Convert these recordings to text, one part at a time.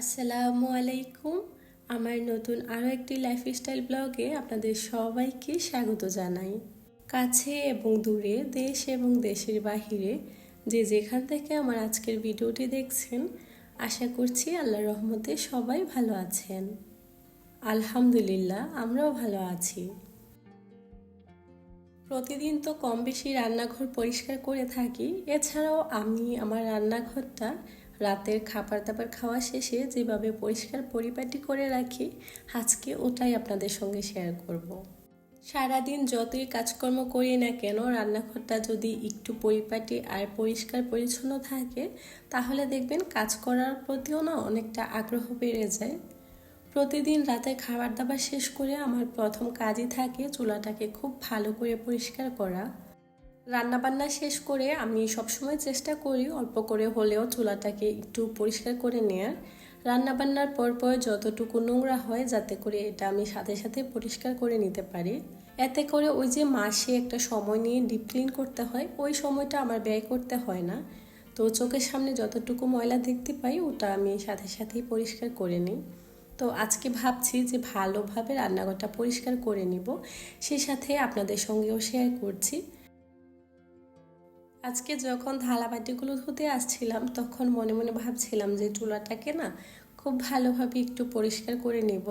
আসসালামু আলাইকুম। আমার নতুন আরও একটি লাইফস্টাইল ব্লগে আপনাদের সবাইকে স্বাগত জানাই। কাছে এবং দূরে, দেশ এবং দেশের বাহিরে যে যেখান থেকে আমার আজকের ভিডিওটি দেখছেন, আশা করছি আল্লাহ রহমতে সবাই ভালো আছেন। আলহামদুলিল্লাহ, আমরাও ভালো আছি। প্রতিদিন তো কম বেশি রান্নাঘর পরিষ্কার করে থাকি। এছাড়াও আমি আমার রান্নাঘরটা রাতের খাবার দাবার খাওয়া শেষে যেভাবে পরিষ্কার পরিপাটি করে রাখি, আজকে ওটাই আপনাদের সঙ্গে শেয়ার করব। সারাদিন যতই কাজকর্ম করি না কেন, রান্নাঘরটা যদি একটু পরিপাটি আর পরিষ্কার পরিচ্ছন্ন থাকে, তাহলে দেখবেন কাজ করার প্রতিও না অনেকটা আগ্রহ বেড়ে যায় প্রতিদিন রাতে খাবার দাবার শেষ করে আমার প্রথম কাজই থাকে চুলাটাকে খুব ভালো করে পরিষ্কার করা রান্নাবান্না শেষ করে আমি সবসময় চেষ্টা করি অল্প করে হলেও চুলাটাকে একটু পরিষ্কার করে নেয়ার। রান্নাবান্নার পর পর যতটুকু নোংরা হয় যাতে করে এটা আমি সাথে সাথে পরিষ্কার করে নিতে পারি। এতে করে ওই যে মাসে একটা সময় নিয়ে ডিপ ক্লিন করতে হয়, ওই সময়টা আমার ব্যয় করতে হয় না। তো চোখের সামনে যতটুকু ময়লা দেখতে পাই, ওটা আমি সাথে সাথেই পরিষ্কার করে নিই। তো আজকে ভাবছি যে ভালোভাবে রান্নাঘরটা পরিষ্কার করে নিব সেই সাথে আপনাদের সঙ্গেও শেয়ার করছি। আজকে যখন থালা বাটিগুলো ধুতে আসছিলাম, তখন মনে মনে ভাবছিলাম যে চুলাটাকে না খুব ভালোভাবে একটু পরিষ্কার করে নেব।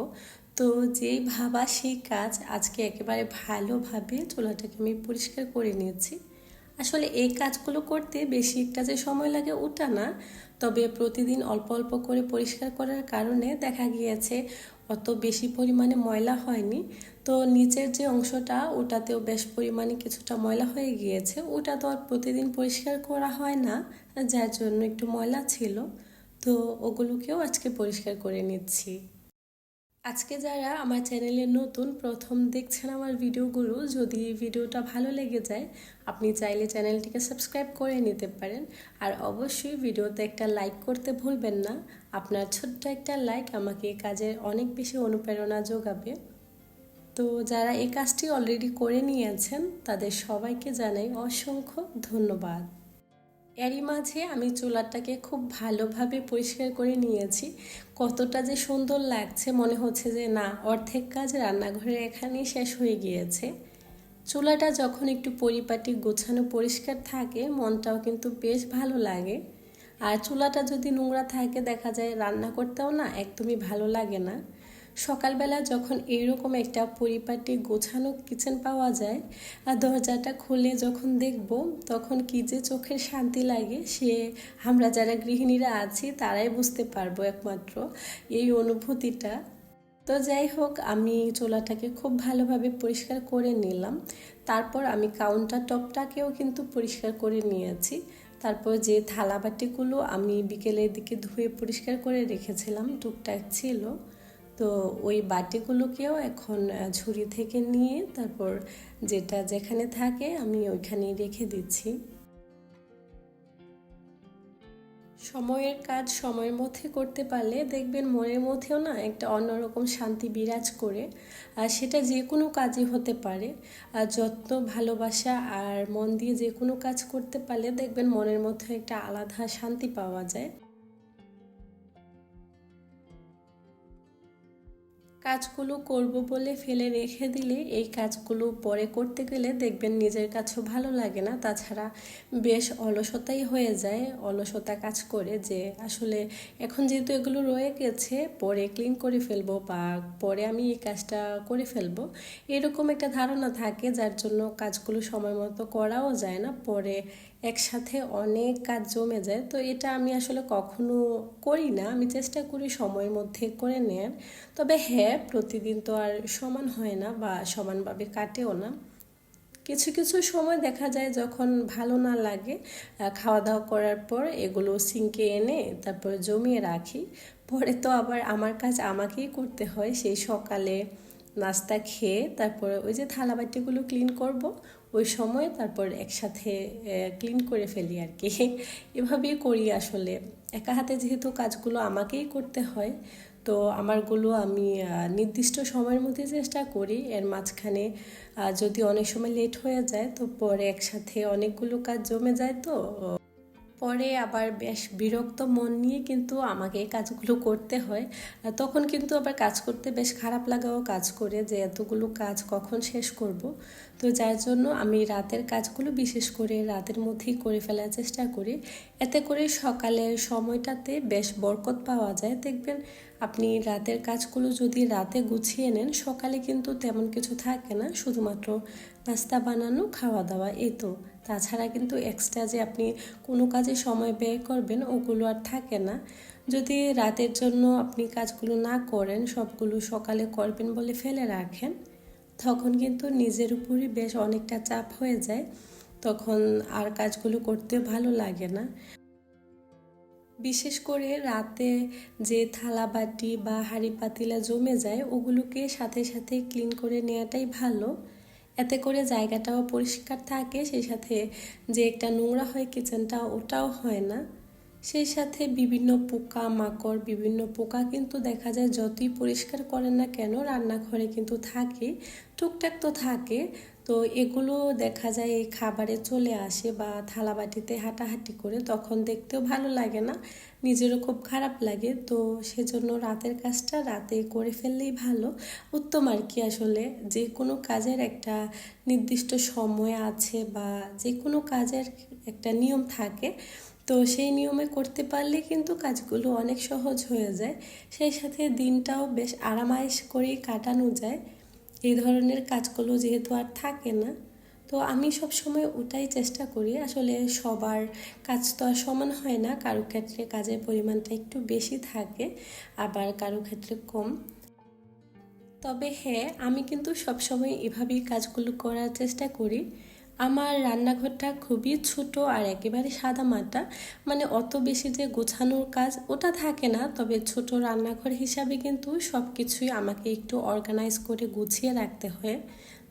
তো যেই ভাবা সেই কাজ আজকে একেবারে ভালোভাবে চুলাটাকে আমি পরিষ্কার করে নিয়েছি। আসলে এই কাজগুলো করতে বেশি একটা যে সময় লাগে ওটা না। তবে প্রতিদিন অল্প অল্প করে পরিষ্কার করার কারণে দেখা গিয়েছে অত বেশি পরিমাণে ময়লা হয়নি। তো নিচের যে অংশটা ওটাতেও বেশ পরিমাণে কিছুটা ময়লা হয়ে গিয়েছে। ওটা তো আর প্রতিদিন পরিষ্কার করা হয় না, যার জন্য একটু ময়লা ছিল। তো ওগুলোকেও আজকে পরিষ্কার করে নিচ্ছি। আজকে যারা আমার চ্যানেলে নতুন, প্রথম দেখছেন আমার ভিডিওগুলো, যদি ভিডিওটা ভালো লেগে যায়, আপনি চাইলে চ্যানেলটিকে সাবস্ক্রাইব করে নিতে পারেন। আর অবশ্যই ভিডিওতে একটা লাইক করতে ভুলবেন না। আপনার ছোট্ট একটা লাইক আমাকে কাজের অনেক বেশি অনুপ্রেরণা যোগাবে। তো যারা এই কাজটি অলরেডি করে নিয়েছেন, তাদের সবাইকে জানাই অসংখ্য ধন্যবাদ। এরই মাঝে আমি চুলাটাকে খুব ভালোভাবে পরিষ্কার করে নিয়েছি। কতটা যে সুন্দর লাগছে মনে হচ্ছে যে না, অর্ধেক কাজ রান্নাঘরের এখানেই শেষ হয়ে গিয়েছে। চুলাটা যখন একটু পরিপাটি গোছানো পরিষ্কার থাকে, মনটাও কিন্তু বেশ ভালো লাগে। আর চুলাটা যদি নোংরা থাকে, দেখা যায় রান্না করতেও না একদমই ভালো লাগে না। সকালবেলা যখন এইরকম একটা পরিপাটি গোছানো কিচেন পাওয়া যায় আর দরজাটা খুলে যখন দেখব, তখন কি যে চোখের শান্তি লাগে সে আমরা যারা গৃহিণীরা আছি তারাই বুঝতে পারব একমাত্র এই অনুভূতিটা। তো যাই হোক, আমি চোলাটাকে খুব ভালোভাবে পরিষ্কার করে নিলাম। তারপর আমি কাউন্টার টপটাকেও কিন্তু পরিষ্কার করে নিয়েছি। তারপর যে থালাবাটিগুলো আমি বিকেলের দিকে ধুয়ে পরিষ্কার করে রেখেছিলাম, টুকটাক ছিল তো ওই বাটিগুলোকেও এখন ঝুড়ি থেকে নিয়ে তারপর যেটা যেখানে থাকে আমি ওইখানেই রেখে দিচ্ছি। সময়ের কাজ সময়ের মধ্যে করতে পারলে দেখবেন মনের মধ্যেও না একটা অন্যরকম শান্তি বিরাজ করে, আর সেটা যে কোনো কাজই হতে পারে। আর যত্ন, ভালোবাসা আর মন দিয়ে যে কোনো কাজ করতে পারলে দেখবেন মনের মধ্যে একটা আলাদা শান্তি পাওয়া যায়। কাজগুলো করব বলে ফেলে রেখে দিলে এই কাজগুলো পরে করতে গেলে দেখবেন নিজের কাছেও ভালো লাগে না। তাছাড়া বেশ অলসতাই হয়ে যায়, অলসতা কাজ করে যে আসলে এখন যেহেতু এগুলো রয়ে গেছে, পরে ক্লিন করে ফেলব বা পরে আমি এই কাজটা করে ফেলব, এরকম একটা ধারণা থাকে যার জন্য কাজগুলো সময় মতো করাও যায় না। পরে একসাথে অনেক কাজ জমে যায়। তো এটা আমি আসলে কখনো করি না। আমি চেষ্টা করি সময়ের মধ্যে করে নেয়ার। তবে হ্যাঁ প্রতিদিন তো আর সমান হয় না বা সমানভাবে কাটেও না। কিছু কিছু সময় দেখা যায় যখন ভালো না লাগে খাওয়া দাওয়া করার পর এগুলো সিঙ্কে এনে তারপর জমিয়ে রাখি। পরে তো আবার আমার কাজ আমাকেই করতে হয়। সেই সকালে নাস্তা খেয়ে তারপরে ওই যে থালা বাটিগুলো ক্লিন করব ওই সময় তারপর একসাথে ক্লিন করে ফেলি আর কি। এভাবেই করি আসলে। একা হাতে যেহেতু কাজগুলো আমাকেই করতে হয়, তো আমারগুলো আমি নির্দিষ্ট সময়ের মধ্যে চেষ্টা করি। এর মাঝখানে যদি অনেক সময় লেট হয়ে যায়, তো পরে একসাথে অনেকগুলো কাজ জমে যায় তো পরে আবার বেশ বিরক্ত মন নিয়ে কিন্তু আমাকে কাজগুলো করতে হয়। তখন কিন্তু আবার কাজ করতে বেশ খারাপ লাগাও কাজ করে যে এতগুলো কাজ কখন শেষ করব। তো যার জন্য আমি রাতের কাজগুলো বিশেষ করে রাতের মধ্যেই করে ফেলার চেষ্টা করি। এতে করে সকালের সময়টাতে বেশ বরকত পাওয়া যায়। দেখবেন আপনি রাতের কাজগুলো যদি রাতে গুছিয়ে নেন, সকালে কিন্তু তেমন কিছু থাকে না। শুধুমাত্র নাস্তা বানানো খাওয়া দাওয়া এই তো। তাছাড়া কিন্তু এক্সট্রা যে আপনি কোনো কাজে সময় ব্যয় করবেন, ওগুলো আর থাকে না। যদি রাতের জন্য আপনি কাজগুলো না করেন, সবগুলো সকালে করবেন বলে ফেলে রাখেন, তখন কিন্তু নিজের উপরই বেশ অনেকটা চাপ হয়ে যায়। তখন আর কাজগুলো করতে ভালো লাগে না। বিশেষ করে রাতে যে থালা বাটি বা হাঁড়ি পাতিলা জমে যায়, ওগুলোকে সাথে সাথে ক্লিন করে নেওয়াটাই ভালো। এতে করে জায়গাটাও পরিষ্কার থাকে, সেই সাথে যে একটা নোংরা হয় কিচেনটা ওটাও হয় না। সেই সাথে বিভিন্ন পোকা, মাকড়, বিভিন্ন পোকা কিন্তু দেখা যায় যতই পরিষ্কার করেন না কেন, রান্নাঘরে কিন্তু থাকে, টুকটাক তো থাকে। তো এগুলো দেখা যায় এই খাবারে চলে আসে বা থালাবাটিতে হাঁটাহাঁটি করে, তখন দেখতেও ভালো লাগে না, নিজেরও খুব খারাপ লাগে। তো সেজন্য রাতের কাজটা রাতে করে ফেললেই ভালো। উত্তম আর কি আসলে, যে কোনো কাজের একটা নির্দিষ্ট সময় আছে বা যে কোনো কাজের একটা নিয়ম থাকে, তো সেই নিয়মে করতে পারলে কিন্তু কাজগুলো অনেক সহজ হয়ে যায়। সেই সাথে দিনটাও বেশ আরামায়েশ করেই কাটানো যায়। এই ধরনের কাজগুলো যেহেতু আর থাকে না, তো আমি সব সময় ওটাই চেষ্টা করি। আসলে সবার কাজ তো আর সমান হয় না, কারও ক্ষেত্রে কাজের পরিমাণটা একটু বেশি থাকে, আবার কারও ক্ষেত্রে কম। তবে হ্যাঁ আমি কিন্তু সবসময় এভাবেই কাজগুলো করার চেষ্টা করি। আমার রান্নাঘরটা খুবই ছোট আর একেবারে সাদা মাটা। মানে অত বেশি যে গোছানোর কাজ ওটা থাকে না, তবে ছোট রান্নাঘর হিসাবে কিন্তু সব কিছুই আমাকে একটু অর্গানাইজ করে গুছিয়ে রাখতে হয়।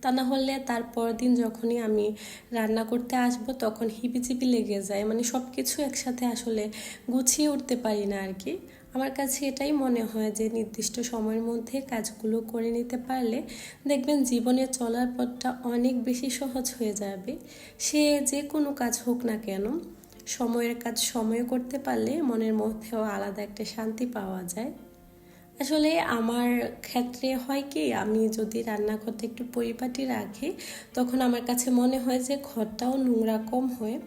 তা না হলে তারপর দিন যখনই আমি রান্না করতে আসব তখন হিবিজিবি লেগে যায়। মানে সব কিছু একসাথে আসলে গুছিয়ে উঠতে পারি না আর কি। আমার কাছে এটাই মনে হয় যে নির্দিষ্ট সময়ের মধ্যে কাজগুলো করে নিতে পারলে দেখবেন জীবনে চলার পথটা অনেক বেশি সহজ হয়ে যাবে। সে যে কোনো কাজ হোক না কেন, সময়ের কাজ সময়ে করতে পারলে মনের মধ্যেও আলাদা একটা শান্তি পাওয়া যায়। আসলে আমার ক্ষেত্রে হয় কি, আমি যদি রান্নাঘরটা একটু পরিপাটি রাখি, তখন আমার কাছে মনে হয় যে ঘরটাও নোংরা কম হয়।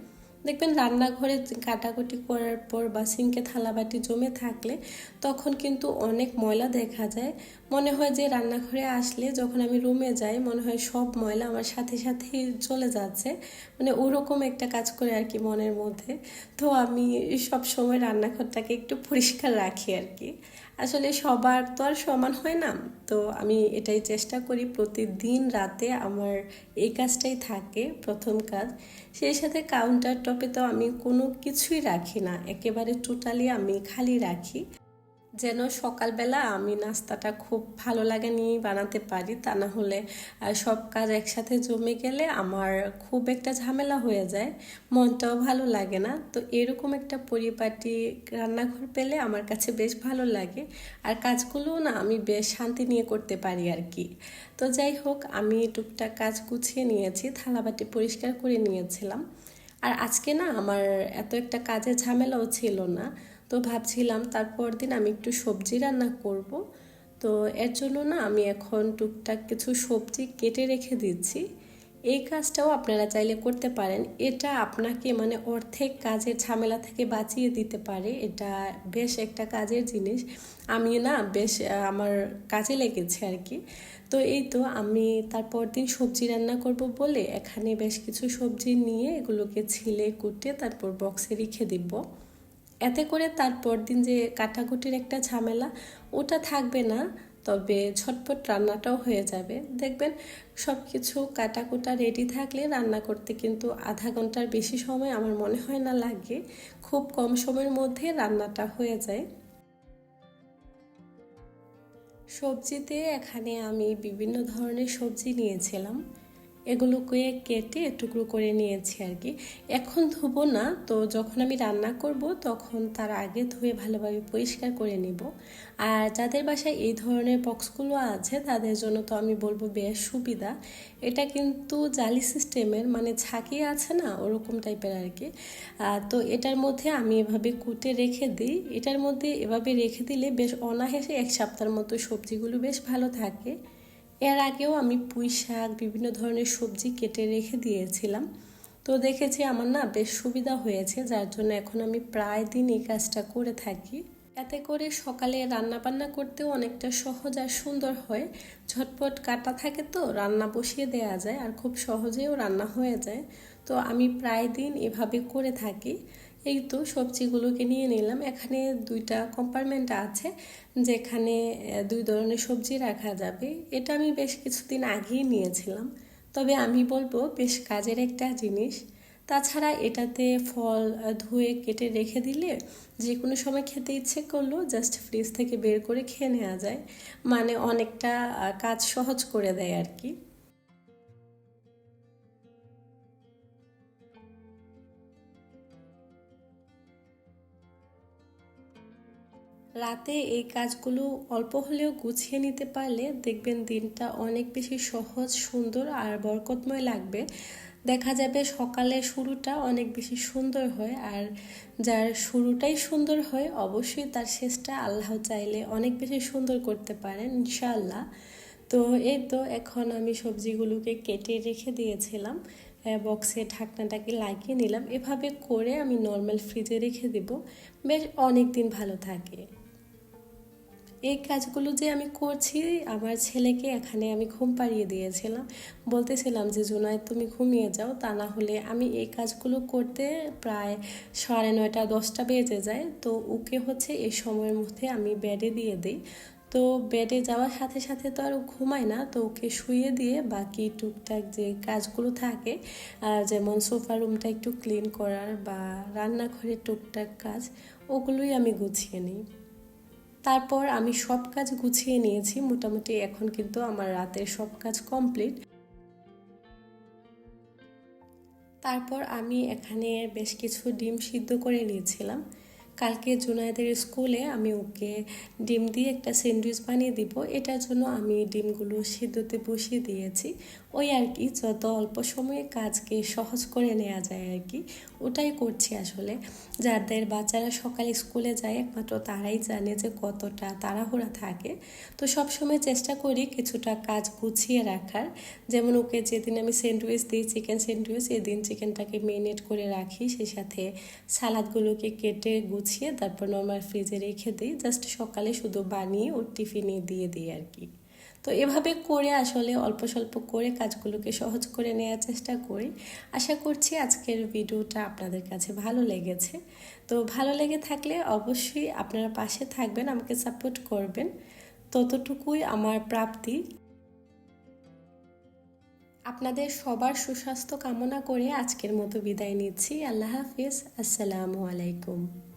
দেখবেন রান্নাঘরে কাটাকুটি করার পর বা সিঙ্কে থালাবাটি জমে থাকলে তখন কিন্তু অনেক ময়লা দেখা যায়। মনে হয় যে রান্নাঘরে আসলে যখন আমি রুমে যাই, মনে হয় সব ময়লা আমার সাথে সাথেই চলে যাচ্ছে। মানে ওরকম একটা কাজ করে আর কি মনের মধ্যে। তো আমি সব সময় রান্নাঘরটাকে একটু পরিষ্কার রাখি আর কি। আসলে সবার তো আর সমান হয় না। তো আমি এটাই চেষ্টা করি প্রতিদিন রাতে আমার এই কাজটাই থাকে প্রথম কাজ। সেই সাথে কাউন্টার টপে তো আমি কোনো কিছুই রাখি না। একেবারে টোটালি আমি খালি রাখি। যেন সকালবেলা আমি নাস্তাটা খুব ভালো লাগে নিয়েই বানাতে পারি, তা না হলে সব কাজ একসাথে জমে গেলে আমার খুব একটা ঝামেলা হয়ে যায়, মনটাও ভালো লাগে না। তো এরকম একটা পরিপাটি রান্নাঘর পেলে আমার কাছে বেশ ভালো লাগে, আর কাজগুলোও না আমি বেশ শান্তি নিয়ে করতে পারি আর কি। তো যাই হোক, আমি টুকটাক কাজ গুছিয়ে নিয়েছি, থালাবাটি পরিষ্কার করে নিয়েছিলাম। আর আজকে না আমার এত একটা কাজের ঝামেলাও ছিল না তো ভাবছিলাম তারপর দিন আমি একটু সবজি রান্না করব। তো এর জন্য না আমি এখন টুকটাক কিছু সবজি কেটে রেখে দিচ্ছি। এই কাজটাও আপনারা চাইলে করতে পারেন। এটা আপনাকে মানে অর্ধেক কাজের ঝামেলা থেকে বাঁচিয়ে দিতে পারে। এটা বেশ একটা কাজের জিনিস। আমি না বেশ আমার কাজে লেগেছে আর কি। তো এই তো আমি তারপর দিন সবজি রান্না করব বলে এখানে বেশ কিছু সবজি নিয়ে এগুলোকে ছিলে কুটে তারপর বক্সে রেখে দিব। এতে করে তারপর দিন যে কাটাকুটির একটা ঝামেলা, ওটা থাকবে না, তবে ঝটপট রান্নাটাও হয়ে যাবে। দেখবেন সব কিছু কাটাকুটা রেডি থাকলে রান্না করতে কিন্তু আধা ঘণ্টার বেশি সময় আমার মনে হয় না লাগে, খুব কম সময়ের মধ্যে রান্নাটা হয়ে যায়। সবজিতে এখানে আমি বিভিন্ন ধরনের সবজি নিয়েছিলাম। এগুলোকে কেটে টুকরো করে নিয়েছি আর কি। এখন ধুবো না, তো যখন আমি রান্না করব তখন তার আগে ধুয়ে ভালোভাবে পরিষ্কার করে নিব। আর যাদের বাসায় এই ধরনের বক্সগুলো আছে, তাদের জন্য তো আমি বলব বেশ সুবিধা। এটা কিন্তু জালি সিস্টেমের মানে ছাকি আছে না, ওরকম টাইপের আর কি। তো এটার মধ্যে আমি এভাবে কুটে রেখে দিই। এটার মধ্যে এভাবে রেখে দিলে বেশ অনাহেসে এক সপ্তাহের মতো সবজিগুলো বেশ ভালো থাকে। এর আগেও আমি পুঁই শাক, বিভিন্ন ধরনের সবজি কেটে রেখে দিয়েছিলাম। তো দেখেছি আমার না বেশ সুবিধা হয়েছে, যার জন্য এখন আমি প্রায় দিন এই কাজটা করে থাকি। এতে করে সকালে রান্না বান্না করতেও অনেকটা সহজ আর সুন্দর হয়। ঝটপট কাটা থাকে তো, রান্না বসিয়ে দেওয়া যায় আর খুব সহজেও রান্না হয়ে যায়। তো আমি প্রায় দিন এভাবে করে থাকি। এই তো সবজিগুলোকে নিয়ে নিলাম। এখানে দুইটা কম্পার্টমেন্ট আছে, যেখানে দুই ধরনের সবজি রাখা যাবে। এটা আমি বেশ কিছুদিন আগেই নিয়েছিলাম। তবে আমি বলব, বেশ কাজের একটা জিনিস। তাছাড়া এটাতে ফল ধুয়ে কেটে রেখে দিলে যে কোনো সময় খেতে ইচ্ছে করল জাস্ট ফ্রিজ থেকে বের করে খেয়ে নেওয়া যায়। মানে অনেকটা কাজ সহজ করে দেয় আর কি। রাতে এই কাজগুলো অল্প হলেও গুছিয়ে নিতে পারলে দেখবেন দিনটা অনেক বেশি সহজ, সুন্দর আর বরকতময় লাগবে। দেখা যাবে সকালে শুরুটা অনেক বেশি সুন্দর হয় আর যার শুরুটাই সুন্দর হয় অবশ্যই তার শেষটা আল্লাহ চাইলে অনেক বেশি সুন্দর করতে পারেন, ইনশাআল্লাহ। তো এই তো এখন আমি সবজিগুলোকে কেটে রেখে দিয়েছিলাম। বক্সে ঢাকনাটাকে লাগিয়ে নিলাম। এভাবে করে আমি নর্মাল ফ্রিজে রেখে দেব। বেশ অনেক দিন ভালো থাকে। এই কাজগুলো যে আমি করছি, আমার ছেলেকে এখানে আমি ঘুম পাড়িয়ে দিয়েছিলাম। বলতেছিলাম যে জুনাই তুমি ঘুমিয়ে যাও, তা না হলে আমি এই কাজগুলো করতে প্রায় সাড়ে নয়টা, দশটা বেজে যায়। তো ওকে হচ্ছে এই সময়ের মধ্যে আমি বেডে দিয়ে দিই। তো বেডে যাওয়ার সাথে সাথে তো আর ঘুমায় না, তো ওকে শুয়ে দিয়ে বাকি টুকটাক যে কাজগুলো থাকে যেমন সোফা রুমটা একটু ক্লিন করার বা রান্নাঘরের টুকটাক কাজ, ওগুলোই আমি গুছিয়ে নিই। তারপর আমি সব কাজ গুছিয়ে নিয়েছি। মোটামুটি এখন কিন্তু আমার রাতের সব কাজ কমপ্লিট। তারপর আমি এখানে বেশ কিছু ডিম সিদ্ধ করে নিয়েছিলাম। কালকে জুনায়দের স্কুলে আমি ওকে ডিম দিয়ে একটা স্যান্ডউইচ বানিয়ে দিব। এটার জন্য আমি ডিমগুলো সিদ্ধতে বসিয়ে দিয়েছি। ওই আর কি, যত অল্প সময়ে কাজকে সহজ করে নেওয়া যায় আর কি, ওটাই করছি আসলে। যাদের বাচ্চারা সকালে স্কুলে যায়, একমাত্র তারাই জানে যে কতটা তাড়াহুড়া থাকে। তো সব সময় চেষ্টা করি কিছুটা কাজ গুছিয়ে রাখার। যেমন ওকে যেদিন আমি স্যান্ডউইচ দিই, চিকেন স্যান্ডউইচ, এদিন চিকেনটাকে মেরিনেট করে রাখি। সেই সাথে সালাদগুলোকে কেটে গুছিয়ে তারপর নর্মাল ফ্রিজে রেখে দিই। জাস্ট সকালে শুধু বানিয়ে ওর টিফিনে দিয়ে দিই আর কি। তো এভাবে করে আসলে অল্প স্বল্প করে কাজগুলোকে সহজ করে নেওয়ার চেষ্টা করি। আশা করছি আজকের ভিডিওটা আপনাদের কাছে ভালো লেগেছে। তো ভালো লেগে থাকলে অবশ্যই আপনারা পাশে থাকবেন, আমাকে সাপোর্ট করবেন। ততটুকুই আমার প্রাপ্তি। আপনাদের সবার সুস্বাস্থ্য কামনা করে আজকের মতো বিদায় নিচ্ছি। আল্লাহ হাফিজ। আসসালামু আলাইকুম।